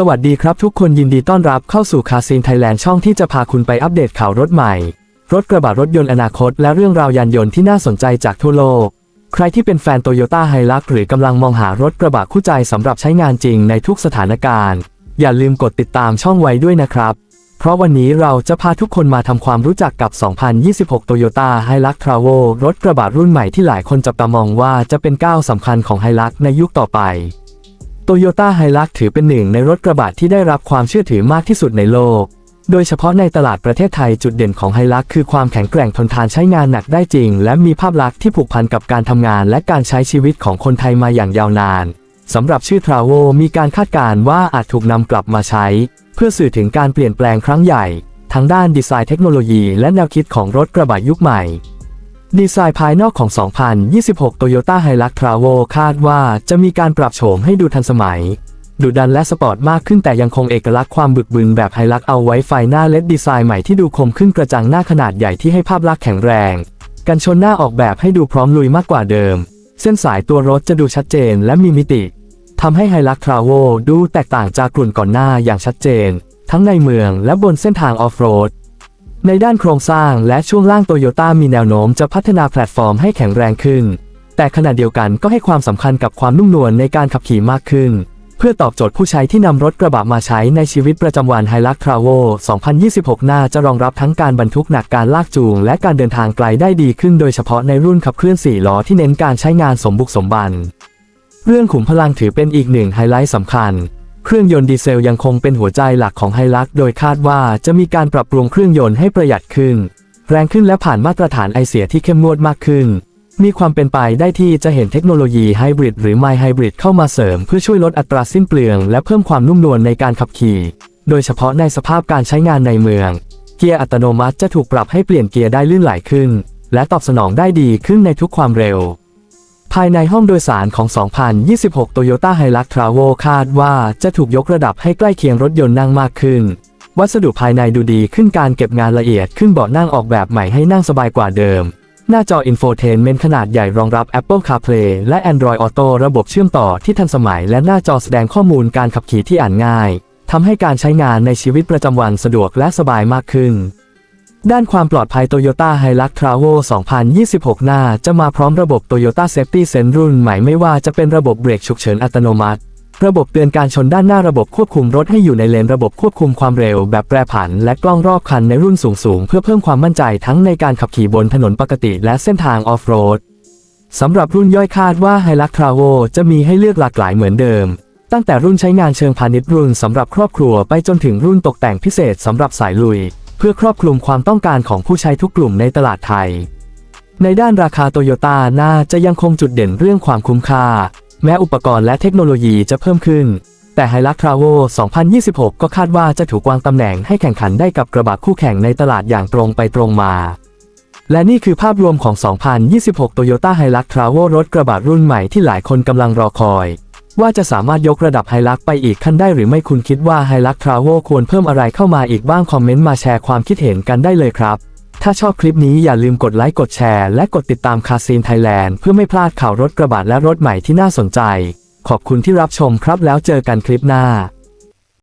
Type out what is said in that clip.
สวัสดีครับทุกคนยินดีต้อนรับเข้าสู่คาซีนไทยแลนด์ช่องที่จะพาคุณไปอัปเดตข่าวรถใหม่ รถกระบะรถยนต์อนาคต และเรื่องราวยานยนต์ที่น่าสนใจจากทั่วโลก ใครที่เป็นแฟนโตโยต้าไฮลักหรือกำลังมองหารถกระบะคู่ใจสำหรับใช้งานจริงในทุกสถานการณ์ อย่าลืมกดติดตามช่องไว้ด้วยนะครับ เพราะวันนี้เราจะพาทุกคนมาทำความรู้จักกับ 2026 Toyota Hilux Travel รถกระบะรุ่นใหม่ที่หลายคนจับตามองว่าจะเป็นก้าวสำคัญของ Hilux ในยุคต่อไป โตโยต้าไฮลักถือเป็นหนึ่งในรถกระบะที่ได้รับความเชื่อถือมากที่สุดในโลก โดยเฉพาะในตลาดประเทศไทยจุดเด่นของไฮลักคือความแข็งแกร่งทนทานใช้งานหนักได้จริง และมีภาพลักษณ์ที่ผูกพันกับการทำงานและการใช้ชีวิตของคนไทยมาอย่างยาวนานสำหรับชื่อทราโวมีการคาดการณ์ว่าอาจถูกนำกลับมาใช้ เพื่อสื่อถึงการเปลี่ยนแปลงครั้งใหญ่ ทั้งด้านดีไซน์เทคโนโลยีและแนวคิดของรถกระบะยุคใหม่ ดีไซน์ภายนอกของ 2026 Toyota Hilux Travel คาดว่าจะมีการปรับโฉมให้ดูทันสมัย ดุดันและสปอร์ตมากขึ้นแต่ยังคงเอกลักษณ์ความบึกบึนแบบไฮลักเอาไว้ไฟหน้าเลดดีไซน์ใหม่ที่ดูคมขึ้นกระจังหน้าขนาดใหญ่ที่ให้ภาพลักษณ์แข็งแรง กันชนหน้าออกแบบให้ดูพร้อมลุยมากกว่าเดิม เส้นสายตัวรถจะดูชัดเจนและมีมิติทำให้ไฮลักทราโวดูแตกต่างจากกลุ่นก่อนหน้าอย่างชัดเจน ทั้งในเมืองและบนเส้นทางออฟโรด ในด้านโครงสร้างและช่วงล่างโตโยต้ามีแนวโน้มจะพัฒนาแพลตฟอร์มให้แข็งแรงขึ้น แต่ขณะเดียวกันก็ให้ความสำคัญกับความนุ่มนวลในการขับขี่มากขึ้น เพื่อตอบโจทย์ผู้ใช้ที่นำรถกระบะมาใช้ในชีวิตประจำวัน h i l u x Travel 2026 น่าจะรองรับทั้งการบรรทุกหนักการลากจูง และการเดินทางไกลได้ดีขึ้นโดยเฉพาะในรุ่นขับเคลื่อน4ล้อที่เน้นการใช้งานสมบุกสมบัน เรื่องขุมพลังถือเป็นอีกหนึ่งไฮไลท์สำคัญ เครื่องยนต์ดีเซลยังคงเป็นหัวใจหลักของไฮลักโดยคาดว่าจะมีการปรับปรุงเครื่องยนต์ให้ประหยัดขึ้น แรงขึ้นและผ่านมาตรฐานไอเสียที่เข้มงวดมากขึ้น มีความเป็นไปได้ที่จะเห็นเทคโนโลยีไฮบริดหรือไมไฮบริดเข้ามาเสริมเพื่อช่วยลดอัตราสิ้นเปลือง และเพิ่มความนุ่มนวลในการขับขี่ โดยเฉพาะในสภาพการใช้งานในเมือง เกียร์อัตโนมัติจะถูกปรับให้เปลี่ยนเกียร์ได้ลื่นไหลขึ้น และตอบสนองได้ดีขึ้นในทุกความเร็วายในห้องโดยสารของ 2026 Toyota Hilux Travel คาดว่าจะถูกยกระดับให้ใกล้เคียงรถยนต์นั่งมากขึ้น วัสดุภายในดูดีขึ้นการเก็บงานละเอียดขึ้นเบาะนั่งออกแบบใหม่ให้นั่งสบายกว่าเดิม หน้าจอ Infotainment ขนาดใหญ่รองรับ Apple CarPlay และ Android Auto ระบบเชื่อมต่อที่ทันสมัย และหน้าจอแสดงข้อมูลการขับขี่ที่อ่านง่ายทำให้การใช้งานในชีวิตประจำวันสะดวกและสบายมากขึ้น ด้านความปลอดภัย Toyota Hilux Travel 2026น่าจะมาพร้อมระบบ Toyota Safety Sense รุ่นใหม่ไม่ว่าจะเป็นระบบเบรกฉุกเฉินอัตโนมัติ ระบบเตือนการชนด้านหน้าระบบควบคุมรถให้อยู่ในเลนระบบควบคุมความเร็วแบบแปรผัน และกล้องรอบคันในรุ่นสูงๆเพื่อเพิ่มความมั่นใจทั้งในการขับขี่บนถนนปกติและเส้นทางออฟโรดสำหรับรุ่นย่อยคาดว่า Hilux Travel จะมีให้เลือกหลากหลายเหมือนเดิมตั้งแต่รุ่นใช้งานเชิงพาณิชย์รุ่นสำหรับครอบครัวไปจนถึงรุ่นตกแต่งพิเศษสำหรับสายลุย เพื่อครอบคลุมความต้องการของผู้ใช้ทุกกลุ่มในตลาดไทย ในด้านราคาโตโยต้าน่าจะยังคงจุดเด่นเรื่องความคุ้มค่า แม้อุปกรณ์และเทคโนโลยีจะเพิ่มขึ้น แต่ Hilux Travel 2026 ก็คาดว่าจะถูกวางตำแหน่งให้แข่งขันได้กับกระบะคู่แข่งในตลาดอย่างตรงไปตรงมา และนี่คือภาพรวมของ 2026 Toyota Hilux Travel รถกระบะรุ่นใหม่ที่หลายคนกำลังรอคอย ว่าจะสามารถยกระดับไฮลักไปอีกขั้นได้หรือไม่คุณคิดว่าไฮลักทราเวลควรเพิ่มอะไรเข้ามาอีกบ้างคอมเมนต์มาแชร์ความคิดเห็นกันได้เลยครับ ถ้าชอบคลิปนี้อย่าลืมกดไลค์กดแชร์และกดติดตามคาซีนไทยแลนด์เพื่อไม่พลาดข่าวรถกระบะและรถใหม่ที่น่าสนใจ ขอบคุณที่รับชมครับแล้วเจอกันคลิปหน้า